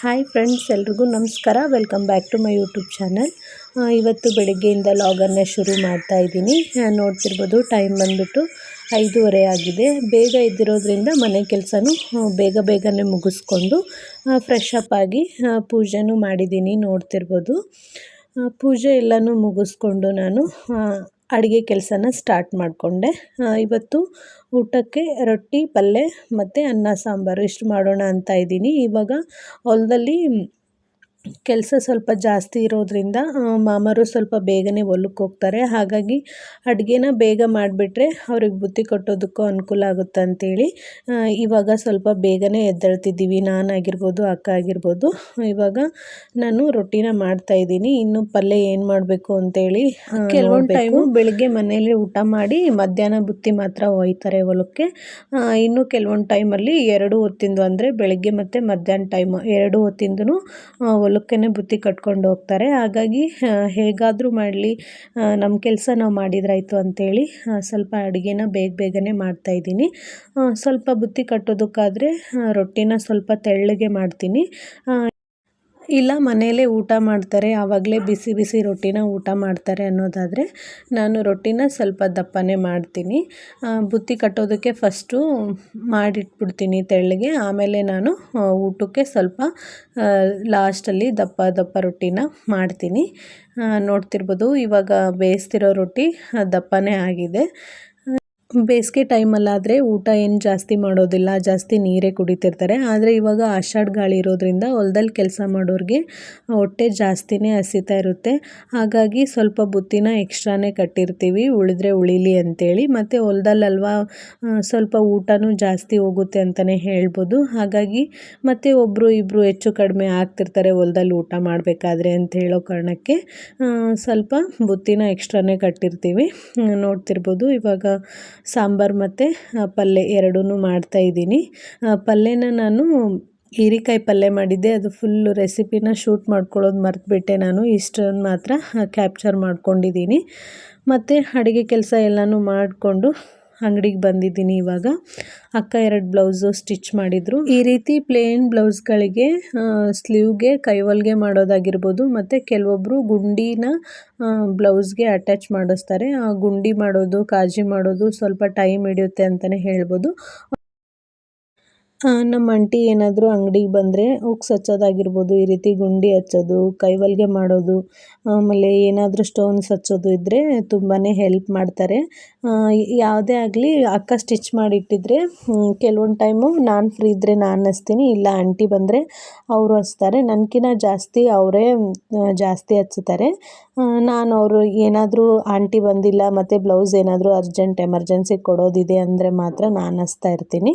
Hi friends, ಎಲ್ರಿಗೂ ನಮಸ್ಕಾರ. Welcome back to my YouTube channel. ಇವತ್ತು ಬೆಳಗ್ಗೆಯಿಂದ ಲಾಗನ್ನು ಶುರು ಮಾಡ್ತಾ ಇದ್ದೀನಿ. ನೋಡ್ತಿರ್ಬೋದು, ಟೈಮ್ ಬಂದುಬಿಟ್ಟು ಐದೂವರೆ ಆಗಿದೆ. ಬೇಗ ಎದ್ದಿರೋದ್ರಿಂದ ಮನೆ ಕೆಲಸನೂ ಬೇಗ ಬೇಗನೆ ಮುಗಿಸ್ಕೊಂಡು ಫ್ರೆಶ್ ಅಪ್ ಆಗಿ ಪೂಜೆನೂ ಮಾಡಿದ್ದೀನಿ, ನೋಡ್ತಿರ್ಬೋದು. ಪೂಜೆ ಎಲ್ಲನೂ ಮುಗಿಸ್ಕೊಂಡು ನಾನು ಅಡುಗೆ ಕೆಲಸನ ಸ್ಟಾರ್ಟ್ ಮಾಡಿಕೊಂಡೆ. ಇವತ್ತು ಊಟಕ್ಕೆ ರೊಟ್ಟಿ ಪಲ್ಯ ಮತ್ತು ಅನ್ನ ಸಾಂಬಾರು ಇಷ್ಟು ಮಾಡೋಣ ಅಂತ ಇದ್ದೀನಿ. ಇವಾಗ ಹೊಲದಲ್ಲಿ ಕೆಲಸ ಸ್ವಲ್ಪ ಜಾಸ್ತಿ ಇರೋದರಿಂದ ಮಾಮರು ಸ್ವಲ್ಪ ಬೇಗನೆ ಹೊಲಕ್ಕೆ ಹೋಗ್ತಾರೆ. ಹಾಗಾಗಿ ಅಡುಗೆನ ಬೇಗ ಮಾಡಿಬಿಟ್ರೆ ಅವ್ರಿಗೆ ಬುತ್ತಿ ಕಟ್ಟೋದಕ್ಕೂ ಅನುಕೂಲ ಆಗುತ್ತೆ ಅಂತೇಳಿ. ಇವಾಗ ಸ್ವಲ್ಪ ಬೇಗನೆ ಎದ್ದೇಳ್ತಿದ್ದೀವಿ. ನಾನಾಗಿರ್ಬೋದು ಅಕ್ಕ ಆಗಿರ್ಬೋದು. ಇವಾಗ ನಾನು ರೊಟ್ಟಿನ ಮಾಡ್ತಾಯಿದ್ದೀನಿ ಇನ್ನು ಪಲ್ಯ ಏನು ಮಾಡಬೇಕು ಅಂತೇಳಿ ಕೆಲವೊಂದು ಟೈಮು ಬೆಳಗ್ಗೆ ಮನೆಯಲ್ಲಿ ಊಟ ಮಾಡಿ ಮಧ್ಯಾಹ್ನ ಬುತ್ತಿ ಮಾತ್ರ ಒಯ್ತಾರೆ ಹೊಲಕ್ಕೆ. ಇನ್ನು ಕೆಲವೊಂದು ಟೈಮಲ್ಲಿ ಎರಡು ಹೊತ್ತಿಂದು ಅಂದರೆ ಬೆಳಗ್ಗೆ ಮತ್ತು ಮಧ್ಯಾಹ್ನ ಟೈಮ್ ಎರಡು ಹೊತ್ತಿಂದೂ ಹೊಲಕ್ಕೆ ಬುತ್ತಿ ಕಟ್ಕೊಂಡು ಹೋಗ್ತಾರೆ. ಹಾಗಾಗಿ ಹೇಗಾದರೂ ಮಾಡಲಿ ನಮ್ಮ ಕೆಲಸ ನಾವು ಮಾಡಿದ್ರಾಯ್ತು ಅಂಥೇಳಿ ಸ್ವಲ್ಪ ಅಡುಗೆನ ಬೇಗ ಬೇಗನೆ ಮಾಡ್ತಾಯಿದ್ದೀನಿ ಸ್ವಲ್ಪ ಬುತ್ತಿ ಕಟ್ಟೋದಕ್ಕಾದರೆ ರೊಟ್ಟಿನ ಸ್ವಲ್ಪ ತೆಳ್ಳಗೆ ಮಾಡ್ತೀನಿ. ಇಲ್ಲ, ಮನೆಯಲ್ಲೇ ಊಟ ಮಾಡ್ತಾರೆ. ಆವಾಗಲೇ ಬಿಸಿ ಬಿಸಿ ರೊಟ್ಟಿನ ಊಟ ಮಾಡ್ತಾರೆ ಅನ್ನೋದಾದರೆ ನಾನು ರೊಟ್ಟಿನ ಸ್ವಲ್ಪ ದಪ್ಪನೇ ಮಾಡ್ತೀನಿ. ಬುತ್ತಿ ಕಟ್ಟೋದಕ್ಕೆ ಫಸ್ಟು ಮಾಡಿಟ್ಬಿಡ್ತೀನಿ ತೆಳ್ಳಗೆ. ಆಮೇಲೆ ನಾನು ಊಟಕ್ಕೆ ಸ್ವಲ್ಪ ಲಾಸ್ಟಲ್ಲಿ ದಪ್ಪ ದಪ್ಪ ರೊಟ್ಟಿನ ಮಾಡ್ತೀನಿ. ನೋಡ್ತಿರ್ಬೋದು ಇವಾಗ ಬೇಯಿಸ್ತಿರೋ ರೊಟ್ಟಿ ದಪ್ಪನೇ ಆಗಿದೆ. ಬೇಸಿಗೆ ಟೈಮಲ್ಲಾದರೆ ಊಟ ಏನು ಜಾಸ್ತಿ ಮಾಡೋದಿಲ್ಲ, ಜಾಸ್ತಿ ನೀರೇ ಕುಡಿತಿರ್ತಾರೆ. ಆದರೆ ಇವಾಗ ಆಷಾಢ ಗಾಳಿ ಇರೋದ್ರಿಂದ ಹೊಲ್ದಲ್ಲಿ ಕೆಲಸ ಮಾಡೋರಿಗೆ ಹೊಟ್ಟೆ ಜಾಸ್ತಿನೇ ಹಸಿತಾ ಇರುತ್ತೆ. ಹಾಗಾಗಿ ಸ್ವಲ್ಪ ಬುತ್ತಿನ ಎಕ್ಸ್ಟ್ರಾನೇ ಕಟ್ಟಿರ್ತೀವಿ, ಉಳಿದ್ರೆ ಉಳಿಲಿ ಅಂತೇಳಿ. ಮತ್ತು ಹೊಲ್ದಲ್ಲಲ್ವಾ ಸ್ವಲ್ಪ ಊಟನೂ ಜಾಸ್ತಿ ಹೋಗುತ್ತೆ ಅಂತಲೇ ಹೇಳ್ಬೋದು. ಹಾಗಾಗಿ ಮತ್ತು ಒಬ್ಬರು ಇಬ್ಬರು ಹೆಚ್ಚು ಕಡಿಮೆ ಆಗ್ತಿರ್ತಾರೆ ಹೊಲ್ದಲ್ಲಿ ಊಟ ಮಾಡಬೇಕಾದ್ರೆ ಅಂತ ಹೇಳೋ ಕಾರಣಕ್ಕೆ ಸ್ವಲ್ಪ ಬುತ್ತಿನ ಎಕ್ಸ್ಟ್ರಾನೇ ಕಟ್ಟಿರ್ತೀವಿ. ನೋಡ್ತಿರ್ಬೋದು ಇವಾಗ ಸಾಂಬಾರು ಮತ್ತು ಪಲ್ಯ ಎರಡೂ ಮಾಡ್ತಾಯಿದ್ದೀನಿ ಪಲ್ಯನ ನಾನು ಹೀರಿಕಾಯಿ ಪಲ್ಯ ಮಾಡಿದ್ದೆ. ಅದು ಫುಲ್ಲು ರೆಸಿಪಿನ ಶೂಟ್ ಮಾಡ್ಕೊಳ್ಳೋದು ಮರೆತುಬಿಟ್ಟೆ ನಾನು. ಇಷ್ಟನ್ನು ಮಾತ್ರ ಕ್ಯಾಪ್ಚರ್ ಮಾಡ್ಕೊಂಡಿದ್ದೀನಿ. ಮತ್ತು ಅಡುಗೆ ಕೆಲಸ ಎಲ್ಲನೂ ಮಾಡಿಕೊಂಡು ಅಂಗಡಿಗೆ ಬಂದಿದ್ದೀನಿ ಇವಾಗ. ಅಕ್ಕ ಎರಡು ಬ್ಲೌಸು ಸ್ಟಿಚ್ ಮಾಡಿದರು. ಈ ರೀತಿ ಪ್ಲೇನ್ ಬ್ಲೌಸ್ಗಳಿಗೆ ಸ್ಲೀವ್ಗೆ, ಕೈವಲ್ಗೆ ಮಾಡೋದಾಗಿರ್ಬೋದು, ಮತ್ತು ಕೆಲವೊಬ್ಬರು ಗುಂಡಿನ ಬ್ಲೌಸ್ಗೆ ಅಟ್ಯಾಚ್ ಮಾಡಿಸ್ತಾರೆ. ಆ ಗುಂಡಿ ಮಾಡೋದು, ಕಾಜಿ ಮಾಡೋದು ಸ್ವಲ್ಪ ಟೈಮ್ ಹಿಡಿಯುತ್ತೆ ಅಂತಲೇ ಹೇಳ್ಬೋದು. ನಮ್ಮ ಅಂಟಿ ಏನಾದರೂ ಅಂಗಡಿಗೆ ಬಂದರೆ ಉಕ್ಸ್ ಹಚ್ಚೋದಾಗಿರ್ಬೋದು ಈ ರೀತಿ ಗುಂಡಿ ಹಚ್ಚೋದು, ಕೈವಲ್ಗೆ ಮಾಡೋದು, ಆಮೇಲೆ ಏನಾದರೂ ಸ್ಟೋನ್ಸ್ ಹಚ್ಚೋದು ಇದ್ದರೆ ತುಂಬಾ ಹೆಲ್ಪ್ ಮಾಡ್ತಾರೆ. ಯಾವುದೇ ಆಗಲಿ ಅಕ್ಕ ಸ್ಟಿಚ್ ಮಾಡಿಟ್ಟಿದ್ರೆ ಕೆಲವೊಂದು ಟೈಮು ನಾನು ಫ್ರೀ ಇದ್ದರೆ ನಾನು ಹಚ್ತೀನಿ, ಇಲ್ಲ ಆಂಟಿ ಬಂದರೆ ಅವರು ಹಚ್ತಾರೆ. ನನಗಿನ್ನ ಜಾಸ್ತಿ ಅವರೇ ಜಾಸ್ತಿ ಹಚ್ಚುತ್ತಾರೆ ನಾನು ಅವರು ಏನಾದರೂ ಆಂಟಿ ಬಂದಿಲ್ಲ, ಮತ್ತು ಬ್ಲೌಸ್ ಏನಾದರೂ ಅರ್ಜೆಂಟ್ ಎಮರ್ಜೆನ್ಸಿ ಕೊಡೋದಿದೆ ಅಂದರೆ ಮಾತ್ರ ನಾನು ಹಚ್ತಾ ಇರ್ತೀನಿ.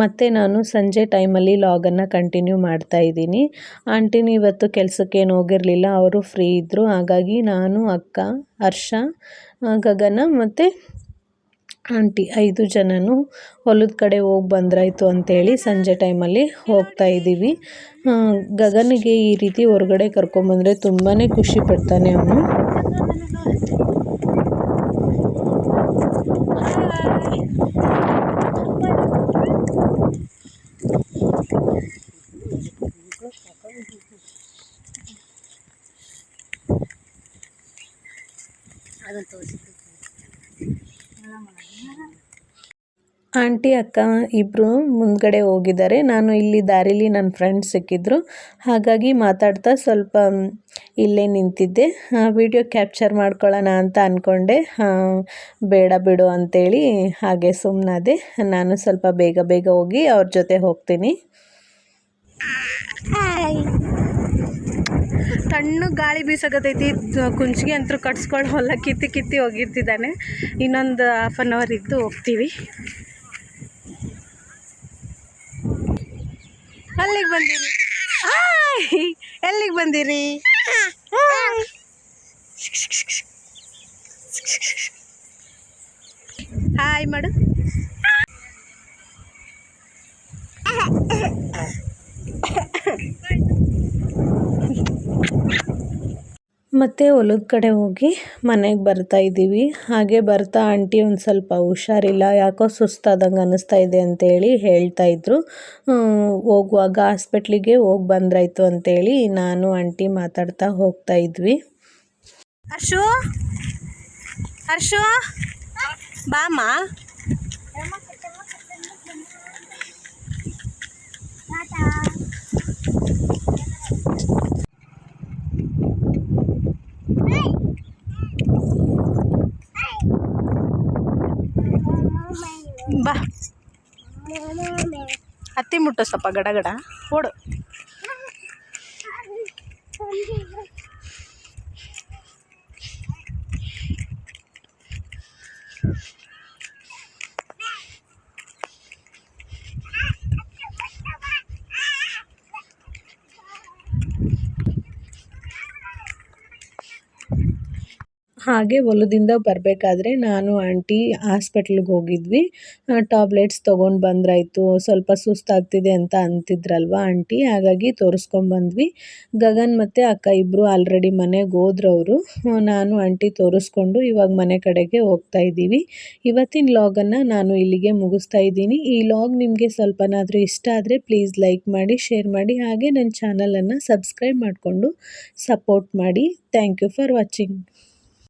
ಮತ್ತು ನಾನು ಸಂಜೆ ಟೈಮಲ್ಲಿ ಲಾಗನ್ನು ಕಂಟಿನ್ಯೂ ಮಾಡ್ತಾ ಇದ್ದೀನಿ. ಆಂಟಿನೂ ಇವತ್ತು ಕೆಲಸಕ್ಕೇನು ಹೋಗಿರಲಿಲ್ಲ, ಅವರು ಫ್ರೀ ಇದ್ದರು ಹಾಗಾಗಿ ನಾನು, ಅಕ್ಕ, ಹರ್ಷ ಗಗನ ಮತ್ತು ಆಂಟಿ ಐದು ಜನನು ಹೊಲದ ಕಡೆ ಹೋಗಿ ಬಂದ್ರಾಯ್ತು ಅಂಥೇಳಿ ಸಂಜೆ ಟೈಮಲ್ಲಿ ಹೋಗ್ತಾ ಇದ್ದೀವಿ. ಗಗನಿಗೆ ಈ ರೀತಿ ಹೊರಗಡೆ ಕರ್ಕೊಂಬಂದರೆ ತುಂಬಾ ಖುಷಿ ಪಡ್ತಾನೆ ಅವನು. ಅದನ್ನು ತೋರಿಸಿದ್ರು ಆಂಟಿ, ಅಕ್ಕ ಇಬ್ಬರು ಮುಂದ್ಗಡೆ ಹೋಗಿದ್ದಾರೆ. ನಾನು ಇಲ್ಲಿ ದಾರಿಲಿ ನನ್ನ ಫ್ರೆಂಡ್ಸ್ ಸಿಕ್ಕಿದ್ರು. ಹಾಗಾಗಿ ಮಾತಾಡ್ತಾ ಸ್ವಲ್ಪ ಇಲ್ಲೇ ನಿಂತಿದ್ದೆ. ವಿಡಿಯೋ ಕ್ಯಾಪ್ಚರ್ ಮಾಡ್ಕೊಳ್ಳೋಣ ಅಂತ ಅಂದ್ಕೊಂಡೆ ಬೇಡ ಬಿಡು ಅಂತೇಳಿ ಹಾಗೆ ಸುಮ್ಮನಾದೆ ನಾನು ಸ್ವಲ್ಪ ಬೇಗ ಬೇಗ ಹೋಗಿ ಅವ್ರ ಜೊತೆ ಹೋಗ್ತೀನಿ. ತಣ್ಣು ಗಾಳಿ ಬೀಸಕತ್ತೈತಿ ಕುಂಚಿಗೆ ಅಂತೂ ಕಟ್ಸ್ಕೊಂಡು ಹೊಲ ಕಿತ್ತಿ ಕಿತ್ತಿ ಹೋಗಿರ್ತಿದ್ದಾನೆ. ಇನ್ನೊಂದು ಹಾಫ್ ಆನ್ ಅವರ್ ಇದ್ದು ಹೋಗ್ತೀವಿ. ಅಲ್ಲಿಗೆ ಬಂದಿರಿ? ಎಲ್ಲಿಗೆ ಬಂದಿರಿ. ಹಾಯ್ ಮಾಡು. ಮತ್ತು ಹೊಲದ ಕಡೆ ಹೋಗಿ ಮನೆಗೆ ಬರ್ತಾ ಇದ್ದೀವಿ. ಹಾಗೆ ಬರ್ತಾ ಆಂಟಿ ಒಂದು ಸ್ವಲ್ಪ ಹುಷಾರಿಲ್ಲ ಯಾಕೋ ಸುಸ್ತಾದಂಗೆ ಅನ್ನಿಸ್ತಾ ಇದೆ ಅಂತೇಳಿ ಹೇಳ್ತಾ ಇದ್ರು. ಹೋಗುವಾಗ ಹಾಸ್ಪಿಟ್ಲಿಗೆ ಹೋಗಿ ಬಂದ್ರಾಯ್ತು ಅಂತೇಳಿ ನಾನು ಆಂಟಿ ಮಾತಾಡ್ತಾ ಹೋಗ್ತಾ ಇದ್ವಿ. ಹರ್ಷು? ಹರ್ಷು? ಬಾಮ ಬಾ. ಹತ್ತಿ ಮುಟ್ಟೋ ಸ್ವಲ್ಪ ಗಡ ಗಡ. ಓಡು. ಹಾಗೆ ಹೊಲದಿಂದ ಬರಬೇಕಾದ್ರೆ ನಾನು ಆಂಟಿ ಹಾಸ್ಪಿಟ್ಲಿಗೆ ಹೋಗಿದ್ವಿ. ಟ್ಯಾಬ್ಲೆಟ್ಸ್ ತೊಗೊಂಡು ಬಂದ್ರಾಯಿತು. ಸ್ವಲ್ಪ ಸುಸ್ತಾಗ್ತಿದೆ ಅಂತ ಅಂತಿದ್ರಲ್ವ ಆಂಟಿ? ಹಾಗಾಗಿ ತೋರಿಸ್ಕೊಂಬಂದ್ವಿ ಗಗನ್ ಮತ್ತು ಅಕ್ಕ ಇಬ್ಬರು ಆಲ್ರೆಡಿ ಮನೆಗೆ ಹೋದ್ರವರು. ನಾನು ಆಂಟಿ ತೋರಿಸ್ಕೊಂಡು ಇವಾಗ ಮನೆ ಕಡೆಗೆ ಹೋಗ್ತಾ ಇದ್ದೀವಿ. ಇವತ್ತಿನ ಲಾಗನ್ನು ನಾನು ಇಲ್ಲಿಗೆ ಮುಗಿಸ್ತಾ ಇದ್ದೀನಿ. ಈ ಲಾಗ್ ನಿಮಗೆ ಸ್ವಲ್ಪನಾದರೂ ಇಷ್ಟ ಆದರೆ ಪ್ಲೀಸ್ ಲೈಕ್ ಮಾಡಿ, ಶೇರ್ ಮಾಡಿ. ಹಾಗೆ ನನ್ನ ಚಾನಲನ್ನು ಸಬ್ಸ್ಕ್ರೈಬ್ ಮಾಡಿಕೊಂಡು ಸಪೋರ್ಟ್ ಮಾಡಿ. Thank you for watching.